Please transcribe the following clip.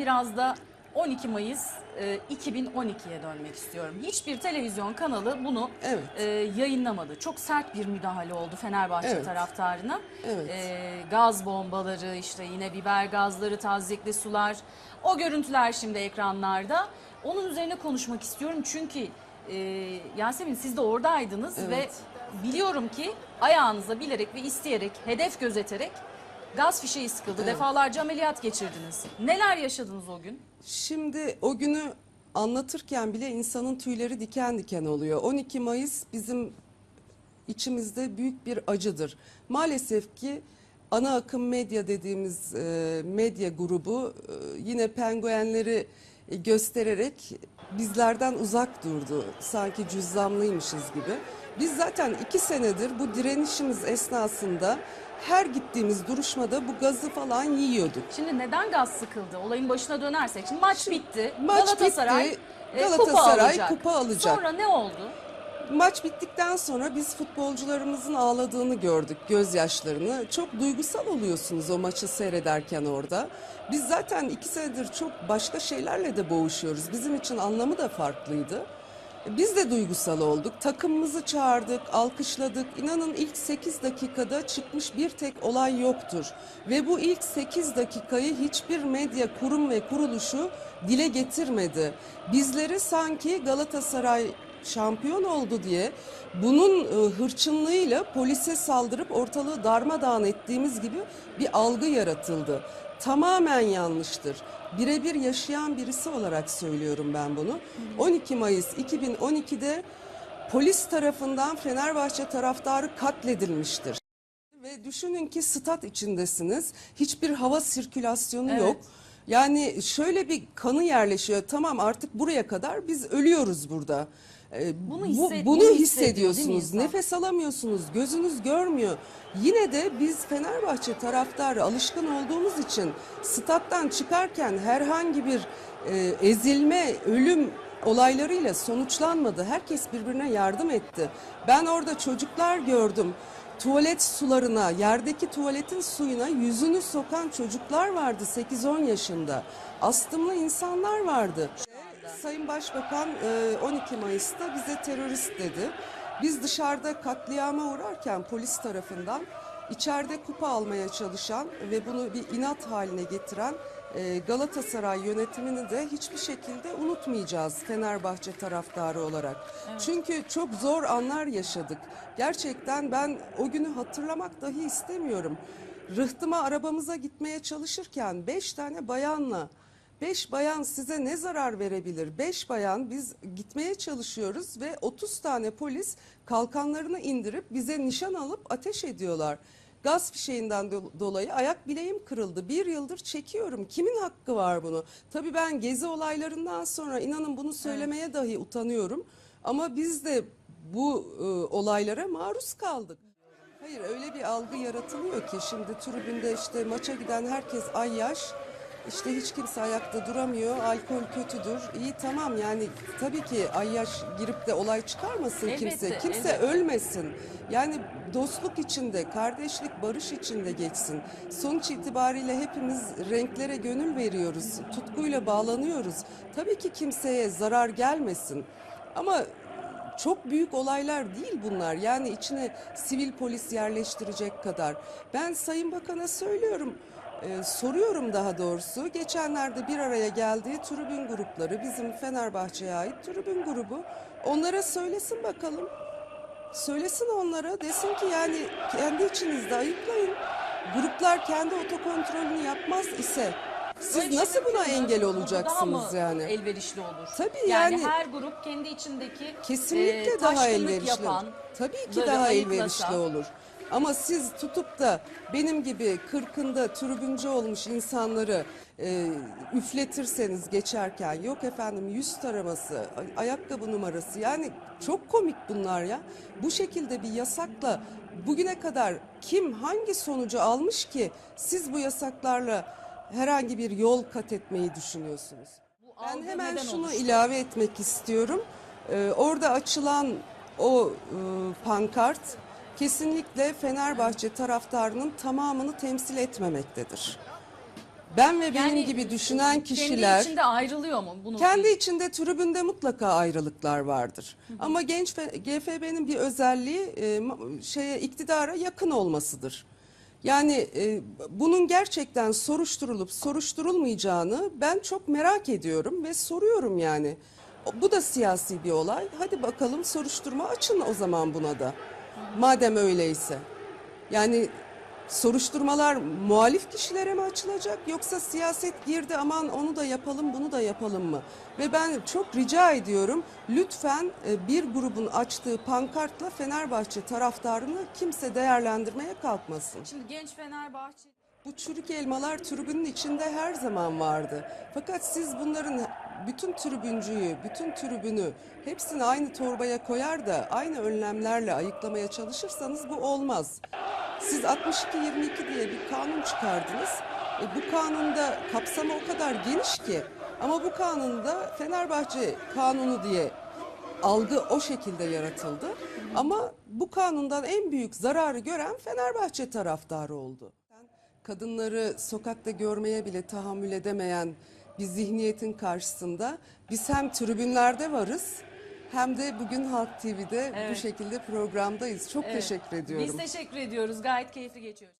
biraz da 12 Mayıs e, 2012'ye dönmek istiyorum. Hiçbir televizyon kanalı bunu Evet. e, yayınlamadı. Çok sert bir müdahale oldu Fenerbahçe Evet. taraftarına. Evet. E, gaz bombaları, işte yine biber gazları, tazyikli sular. O görüntüler şimdi ekranlarda. Onun üzerine konuşmak istiyorum çünkü e, Yasemin siz de oradaydınız Evet. ve biliyorum ki ayağınıza bilerek ve isteyerek, hedef gözeterek gaz fişeği sıkıldı. Defalarca ameliyat geçirdiniz. Neler yaşadınız o gün? Şimdi o günü anlatırken bile insanın tüyleri diken diken oluyor. 12 Mayıs bizim içimizde büyük bir acıdır. Maalesef ki ana akım medya dediğimiz e, medya grubu e, yine penguenleri göstererek bizlerden uzak durdu. Sanki cüzdanlıymışız gibi. Biz zaten iki senedir bu direnişimiz esnasında her gittiğimiz duruşmada bu gazı falan yiyorduk. Şimdi neden gaz sıkıldı? Olayın başına dönersek. Şimdi maç bitti. maç Galatasaray, bitti. e, kupa Galatasaray alacak. kupa alacak. Sonra ne oldu? Maç bittikten sonra biz futbolcularımızın ağladığını gördük, gözyaşlarını. Çok duygusal oluyorsunuz o maçı seyrederken orada. Biz zaten iki senedir çok başka şeylerle de boğuşuyoruz. Bizim için anlamı da farklıydı. Biz de duygusal olduk. Takımımızı çağırdık, alkışladık. İnanın ilk 8 dakikada çıkmış bir tek olay yoktur. Ve bu ilk 8 dakikayı hiçbir medya kurum ve kuruluşu dile getirmedi. Bizleri sanki Galatasaray şampiyon oldu diye bunun e, hırçınlığıyla polise saldırıp ortalığı darmadağın ettiğimiz gibi bir algı yaratıldı. Tamamen yanlıştır. Birebir yaşayan birisi olarak söylüyorum ben bunu. 12 Mayıs 2012'de polis tarafından Fenerbahçe taraftarı katledilmiştir. Ve düşünün ki stat içindesiniz. Hiçbir hava sirkülasyonu Evet. yok. Yani şöyle bir kanı yerleşiyor. Tamam artık buraya kadar biz ölüyoruz burada. Ee, Bunu bunu bunu hissediyor mi hissediyorsunuz. Nefes alamıyorsunuz. Gözünüz görmüyor. Yine de biz Fenerbahçe taraftarı alışkın olduğumuz için stat'tan çıkarken herhangi bir e, ezilme, ölüm olaylarıyla sonuçlanmadı. Herkes birbirine yardım etti. Ben orada çocuklar gördüm. Tuvalet sularına, yerdeki tuvaletin suyuna yüzünü sokan çocuklar vardı 8-10 yaşında. Astımlı insanlar vardı. Sayın Başbakan e, 12 Mayıs'ta bize terörist dedi. Biz dışarıda katliama uğrarken polis tarafından içeride kupa almaya çalışan ve bunu bir inat haline getiren e, Galatasaray yönetimini de hiçbir şekilde unutmayacağız Fenerbahçe taraftarı olarak. Çünkü çok zor anlar yaşadık. Gerçekten ben o günü hatırlamak dahi istemiyorum. Rıhtıma arabamıza gitmeye çalışırken beş tane bayanla Beş bayan size ne zarar verebilir? Beş bayan biz gitmeye çalışıyoruz ve 30 tane polis kalkanlarını indirip bize nişan alıp ateş ediyorlar. Gaz fişeğinden do- dolayı ayak bileğim kırıldı. Bir yıldır çekiyorum. Kimin hakkı var bunu? Tabii ben gezi olaylarından sonra inanın bunu söylemeye dahi utanıyorum. Ama biz de bu e, olaylara maruz kaldık. Hayır öyle bir algı yaratılıyor ki şimdi tribünde işte maça giden herkes ay yaş. İşte hiç kimse ayakta duramıyor. Alkol kötüdür. İyi tamam yani tabii ki ayyaş girip de olay çıkarmasın Elbette, kimse. Kimse elbette. ölmesin. Yani dostluk içinde, kardeşlik, barış içinde geçsin. Sonuç itibariyle hepimiz renklere gönül veriyoruz. Tutkuyla bağlanıyoruz. Tabii ki kimseye zarar gelmesin. Ama çok büyük olaylar değil bunlar. Yani içine sivil polis yerleştirecek kadar. Ben Sayın Bakan'a söylüyorum. E, soruyorum daha doğrusu. Geçenlerde bir araya geldiği tribün grupları, bizim Fenerbahçe'ye ait tribün grubu. Onlara söylesin bakalım. Söylesin onlara desin ki yani kendi içinizde ayıklayın. Gruplar kendi otokontrolünü yapmaz ise siz şey nasıl buna engel Daha olacaksınız mı yani? elverişli olur? Tabii yani. yani- her grup kendi içindeki Kesinlikle e, daha elverişli. yapan, Tabii ki daha elverişli olur. Ama siz tutup da benim gibi kırkında tribüncü olmuş insanları e, üfletirseniz geçerken yok efendim yüz taraması, ay- ayakkabı numarası yani çok komik bunlar ya. Bu şekilde bir yasakla bugüne kadar kim hangi sonucu almış ki siz bu yasaklarla herhangi bir yol kat etmeyi düşünüyorsunuz? Ben hemen şunu oluştu? ilave etmek istiyorum. Ee, orada açılan o e, pankart kesinlikle Fenerbahçe taraftarının tamamını temsil etmemektedir. Ben ve benim Yani gibi düşünen Kendi kişiler içinde ayrılıyor mu? Bunu kendi içinde tribünde mutlaka ayrılıklar vardır. Ama genç GFB'nin bir özelliği e, şeye iktidara yakın olmasıdır. Yani e, bunun gerçekten soruşturulup soruşturulmayacağını ben çok merak ediyorum ve soruyorum yani. Bu da siyasi bir olay. Hadi bakalım soruşturma açın o zaman buna da. Madem öyleyse. Yani soruşturmalar muhalif kişilere mi açılacak yoksa siyaset girdi aman onu da yapalım bunu da yapalım mı? Ve ben çok rica ediyorum lütfen e, bir grubun açtığı pankartla Fenerbahçe taraftarını kimse değerlendirmeye kalkmasın. Şimdi genç Fenerbahçe Bu çürük elmalar tribünün içinde her zaman vardı. Fakat siz bunların bütün tribüncüyü, bütün tribünü hepsini aynı torbaya koyar da aynı önlemlerle ayıklamaya çalışırsanız bu olmaz. Siz 62-22 diye bir kanun çıkardınız. E, bu kanunda kapsamı o kadar geniş ki ama bu kanunda Fenerbahçe kanunu diye algı o şekilde yaratıldı. Ama bu kanundan en büyük zararı gören Fenerbahçe taraftarı oldu. Kadınları sokakta görmeye bile tahammül edemeyen bir zihniyetin karşısında biz hem tribünlerde varız hem de bugün Halk TV'de bu Evet. şekilde programdayız. Çok Evet. teşekkür ediyorum. Biz teşekkür ediyoruz. Gayet keyifli geçiyor.